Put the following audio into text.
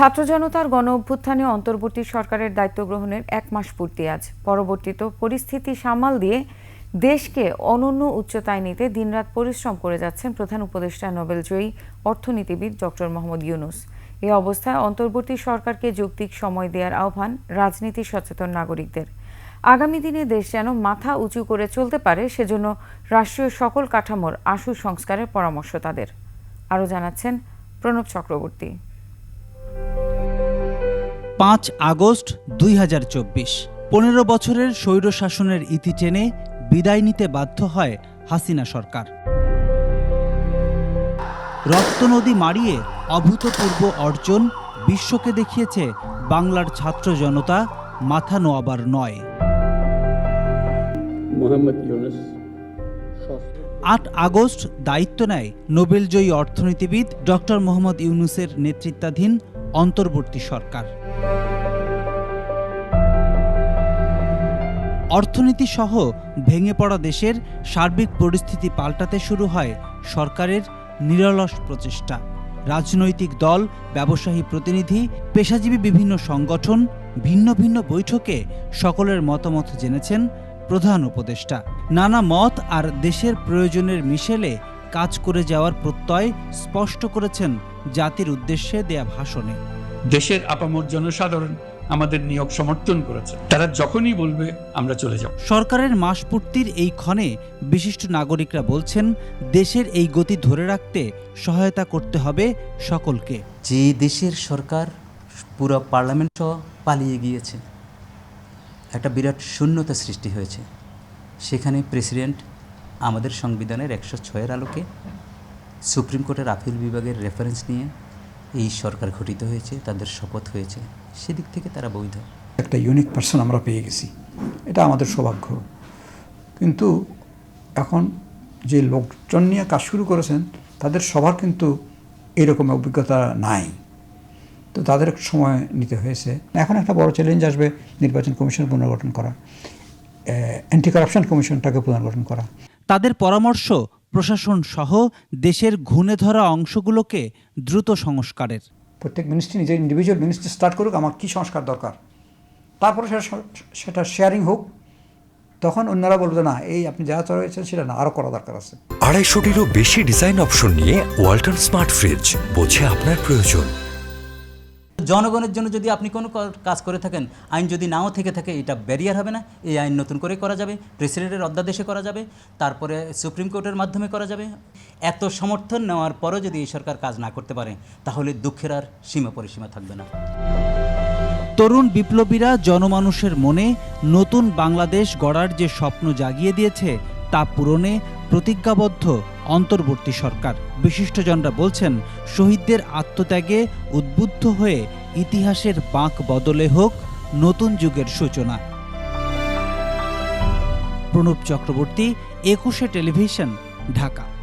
ছাত্র জনতার গণ অভ্যুত্থানে অন্তর্বর্তী সরকারের দায়িত্ব গ্রহণের এক মাস পূর্তি আজ। পরবর্তীত পরিস্থিতি সামাল দিয়ে দেশকে অনন্য উচ্চতায় নিতে দিনরাত পরিশ্রম করে যাচ্ছেন প্রধান উপদেষ্টা, নোবেলজয়ী অর্থনীতিবিদ ডক্টর মোহাম্মদ ইউনুস। এ অবস্থায় অন্তর্বর্তী সরকারকে যৌক্তিক সময় দেওয়ার আহ্বান রাজনীতি সচেতন নাগরিকদের। আগামী দিনে দেশ যেন মাথা উঁচু করে চলতে পারে, সেজন্য রাষ্ট্রীয় সকল কাঠামোর আশু সংস্কারের পরামর্শ তাদের। আরও জানাচ্ছেন প্রণব চক্রবর্তী। পাঁচ আগস্ট দুই হাজার চব্বিশ। পনেরো বছরের স্বৈরশাসনের ইতি টেনে বিদায় নিতে বাধ্য হয় হাসিনা সরকার। রক্তনদী মারিয়ে অভূতপূর্ব অর্জন বিশ্বকে দেখিয়েছে বাংলার ছাত্র জনতা মাথা নোয়াবার নয়। আট আগস্ট দায়িত্ব নেয় নোবেলজয়ী অর্থনীতিবিদ ডক্টর মোহাম্মদ ইউনুসের নেতৃত্বাধীন অন্তর্বর্তী সরকার। অর্থনীতি সহ ভেঙে পড়া দেশের সার্বিক পরিস্থিতি পাল্টাতে শুরু হয় সরকারের নিরলস প্রচেষ্টা। রাজনৈতিক দল, ব্যবসায়ী প্রতিনিধি, পেশাজীবী বিভিন্ন সংগঠন, ভিন্ন ভিন্ন বৈঠকে সকলের মতামত জেনেছেন প্রধান উপদেষ্টা। নানা মত আর দেশের প্রয়োজনের মিশেলে কাজ করে যাওয়ার প্রত্যয় স্পষ্ট করেছেন জাতির উদ্দেশ্যে দেয়া ভাষণে। দেশের আপামর জনসাধারণ আমাদের নিয়োগ সমর্থন করেছে। তারা যখনই বলবে আমরা চলে যাব। সরকারের মাসপূর্তির এই ক্ষণে বিশিষ্ট নাগরিকরা বলছেন দেশের এই গতি ধরে রাখতে সহায়তা করতে হবে সকলকে। যে দেশের সরকার পুরো পার্লামেন্ট সহ পালিয়ে গিয়েছে একটা বিরাট শূন্যতা সৃষ্টি হয়েছে। সেখানে প্রেসিডেন্ট আমাদের সংবিধানের একশো ছয়ের আলোকে সুপ্রিম কোর্টের আপিল বিভাগের রেফারেন্স নিয়ে এই সরকার গঠিত হয়েছে তাদের শপথ হয়েছে। সেদিক থেকে তারা বৈধ। একটা ইউনিক পার্সন আমরা পেয়ে গেছি। এটা আমাদের সৌভাগ্য। কিন্তু এখন যে লোকজন নিয়ে কাজ শুরু করেছেন তাদের সবার কিন্তু এরকম অভিজ্ঞতা নাই। তো তাদের সময় নিতে হয়েছে। এখন একটা বড় চ্যালেঞ্জ আসবে নির্বাচন কমিশন পুনর্গঠন করা অ্যান্টি কারাপশন কমিশনটাকে পুনর্গঠন করা। তাদের পরামর্শ প্রশাসন সহ দেশের ঘুণে ধরা অংশগুলোকে দ্রুত সংস্কারের। প্রত্যেক মিনিস্ট্রি নিজের ইন্ডিভিজুয়াল মিনিস্ট্রি স্টার্ট করুক আমার কী সংস্কার দরকার? তারপরে সেটা সেটা শেয়ারিং হোক তখন অন্যরা বলবে না এই আপনি যা রয়েছেন সেটা না আরও করা দরকার আছে। আড়াইশোটিরও বেশি ডিজাইন অপশন নিয়ে ওয়াল্টন স্মার্ট ফ্রিজ বোঝে আপনার প্রয়োজন। জনগণের জন্য যদি আপনি কোনো কাজ করে থাকেন, আইন যদি নাও থেকে থাকে, এটা ব্যারিয়ার হবে না। এই আইন নতুন করে করা যাবে প্রেসিডেন্টের অধ্যাদেশে করা যাবে, তারপরে সুপ্রিম কোর্টের মাধ্যমে করা যাবে। এত সমর্থন নেওয়ার পরও যদি এই সরকার কাজ না করতে পারে, তাহলে দুঃখের আর সীমা পরিসীমা থাকবে না। তরুণ বিপ্লবীরা জনমানুষের মনে নতুন বাংলাদেশ গড়ার যে স্বপ্ন জাগিয়ে দিয়েছে, তা পূরণে প্রতিজ্ঞাবদ্ধ অন্তর্বর্তী সরকার। বিশিষ্টজনরা বলছেন, শহীদদের আত্মত্যাগে উদ্বুদ্ধ হয়ে ইতিহাসের বাঁক বদলে হোক নতুন যুগের সূচনা। প্রণব চক্রবর্তী, একুশে টেলিভিশন, ঢাকা।